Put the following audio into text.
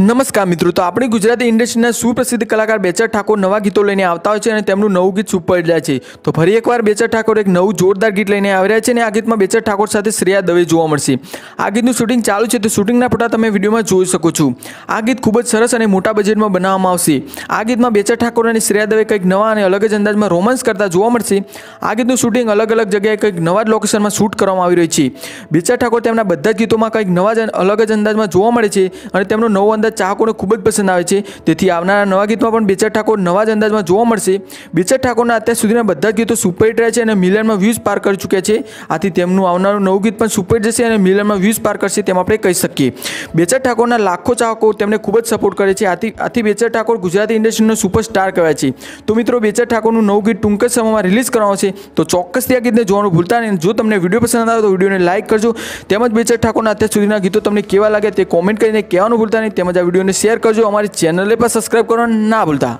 નમસ્કાર મિત્રો, તો આપણી ગુજરાતી ઇન્ડસ્ટ્રીના સુપ્રસિદ્ધ કલાકાર બેચર ઠાકોર નવા ગીતો લઈને આવતા હોય છે અને તેમનું નવું ગીત સુપર જાય છે. તો ફરી એકવાર બેચર ઠાકોર એક નવું જોરદાર ગીત લઈને આવી રહ્યા છે અને આ ગીતમાં બેચર ઠાકોર સાથે શ્રેયા દવે જોવા મળશે. આ ગીતનું શૂટિંગ ચાલુ છે, તો શૂટિંગના ફોટા તમે વિડીયોમાં જોઈ શકો છો. આ ગીત ખૂબ જ સરસ અને મોટા બજેટમાં બનાવવામાં આવશે. આ ગીતમાં બેચર ઠાકોર અને શ્રેયા દવે કંઈક નવા અને અલગ જ અંદાજમાં રોમાન્સ કરતા જોવા મળશે. આ ગીતનું શૂટિંગ અલગ અલગ જગ્યાએ કંઈક નવા જ લોકેશનમાં શૂટ કરવામાં આવી રહ્યું છે. બેચર ઠાકોર તેમના બધા જ ગીતોમાં કંઈક નવા જ અલગ જ અંદાજમાં જોવા મળે છે અને તેમનો નવો અંદાજ ચાહકોને ખૂબ જ પસંદ આવે છે. તેથી આવનારા નવા ગીતમાં પણ બેચર ઠાકોર નવા જ અંદાજમાં જોવા મળશે. બેચર ઠાકોરના અત્યાર સુધીના બધા જ ગીતો સુપરહિટ રહ્યા છે અને મિલિયનમાં વ્યૂઝ પાર કરી ચૂક્યા છે. આથી તેમનું આવનારું નવું ગીત પણ સુપરહિટ જશે અને મિલિયનમાં વ્યૂઝ પાર કરશે તેમ આપણે કહી શકીએ. બેચર ઠાકોરના લાખો ચાહકો તેમને ખૂબ જ સપોર્ટ કરે છે. આથી આથી બેચર ઠાકોર ગુજરાતી ઇન્ડસ્ટ્રીનો સુપરસ્ટાર કહેવાય છે. તો મિત્રો, બેચર ઠાકોરનું નવું ગીત ટૂંક જ સમયમાં રિલીઝ કરવાનું છે. તો ચોક્કસથી આ ગીતને જોવાનું ભૂલતા નહીં. જો તમને વીડિયો પસંદ આવે તો વિડીયોને લાઇક કરજો. તેમજ બેચર ઠાકોરના અત્યાર સુધીના ગીતો તમને કેવા લાગે તે કોમેન્ટ કરીને કહેવાનું ભૂલતા નહીં. તેમજ આ વિડીયોને શેર કરજો. અમારી ચેનલને પણ સબસ્ક્રાઈબ કરવાનું ના ભૂલતા.